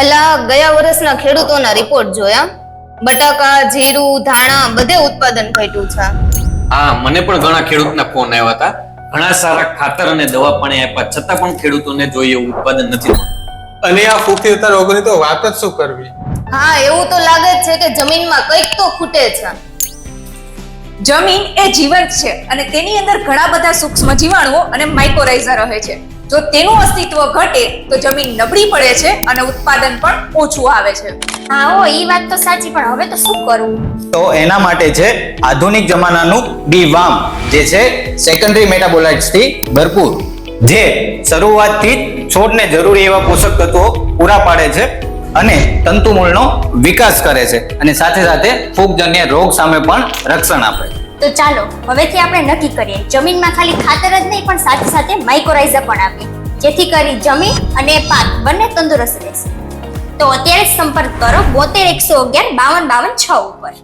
અલા ગયા વર્ષના ખેડૂતોના રિપોર્ટ જોયા. બટાકા જીરું ધાણા બધે ઉત્પાદન ઘટ્યું છે. હા મને પણ ઘણા ખેડૂતના ફોન આવ્યા હતા. ઘણા સારા ખાતર અને દવા પાણી આપ્યા છતાં પણ ખેડૂતોને જોઈએ એવું ઉત્પાદન નથી અને આ ફૂગીતા રોગની તો વાત જ શું કરવી? હા એવું તો લાગે જ છે કે જમીનમાં કંઈક તો ખૂટે છે. જમીન એ જીવંત છે અને તેની અંદર ઘણા બધા સૂક્ષ્મ જીવાણુઓ અને માઇક્રોરાઇઝા રહે છે. જો તેનું અસ્તિત્વ ઘટે તો જમીન નબળી પડે છે અને ઉત્પાદન પણ ઓછું આવે છે. હા ઓ એ વાત તો સાચી પણ હવે તો શું કરવું તો એના માટે છે આધુનિક જમાનાનું બી વામ જે છે સેકન્ડરી મેટાબોલાઇટ્સથી ભરપૂર જે શરૂઆતથી જ છોડને જરૂરી એવા પોષક તત્વો પૂરા પાડે છે અને તંતુમૂળનો વિકાસ કરે છે અને સાથે સાથે ફૂગજન્ય રોગ સામે પણ રક્ષણ આપે છે. તો ચાલો, હવેથી આપણે નક્કી કરીએ. જમીનમાં ખાલી ખાતર જ નહીં, પણ સાથે સાથે માઇક્રોરાઇઝા પણ આપીએ. જેથી કરી જમીન અને પાક બંને તંદુરસ્ત રહેશે. તો અત્યારે સંપર્ક કરો બોતેર, એકસો અગિયાર, બાવન બાવન, છ ઉપર.